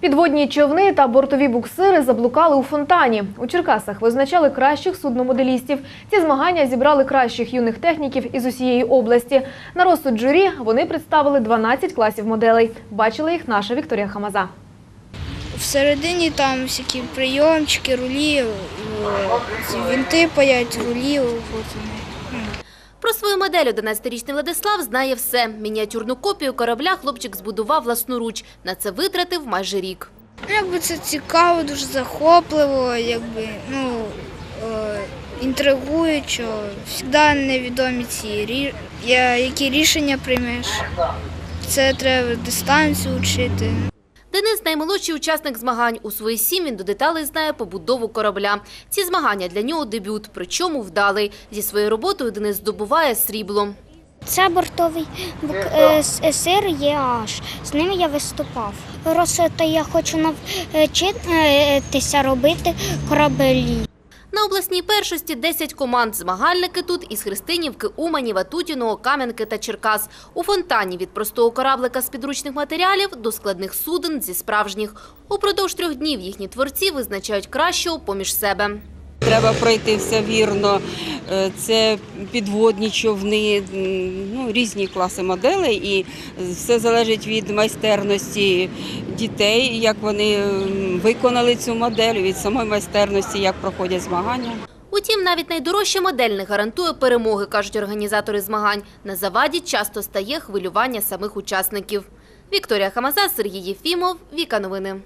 Підводні човни та бортові буксири заблукали у фонтані. У Черкасах визначали кращих судномоделістів. Ці змагання зібрали кращих юних техніків із усієї області. На розсуд журі вони представили 12 класів моделей. Бачила їх наша Вікторія Хамаза. Всередині там всякі прийомчики, рулі, вінти паять, рулі. Про свою модель 11-річний Владислав знає все. Мініатюрну копію корабля хлопчик збудував власноруч. На це витратив майже рік. Якби це цікаво, дуже захопливо, якби, ну, е, інтригуючо. Завжди невідомі ці які рішення приймеш. Це треба дистанцію вчити. Денис наймолодший учасник змагань. У свої сім він до деталей знає побудову корабля. Ці змагання для нього дебют, причому вдалий. Зі своєю роботою Денис здобуває срібло. Це бортовий е, е, сир ЄАЖ. З ним я виступав. Просто я хочу навчитися робити корабелі. На обласній першості 10 команд. Змагальники тут із Христинівки, Умані, Ватутіного, Кам'янки та Черкас. У фонтані від простого кораблика з підручних матеріалів до складних суден зі справжніх. Упродовж трьох днів їхні творці визначають кращого поміж себе. Треба пройти все вірно. Е, Це підводні човни, ну, різні класи моделей, і все залежить від майстерності дітей, як вони виконали цю модель, від самої майстерності, як проходять змагання. Утім, навіть найдорожча модель не гарантує перемоги, кажуть організатори змагань. На заваді часто стає хвилювання самих учасників. Вікторія Хамаза, Сергій Єфімов, Віка Новини.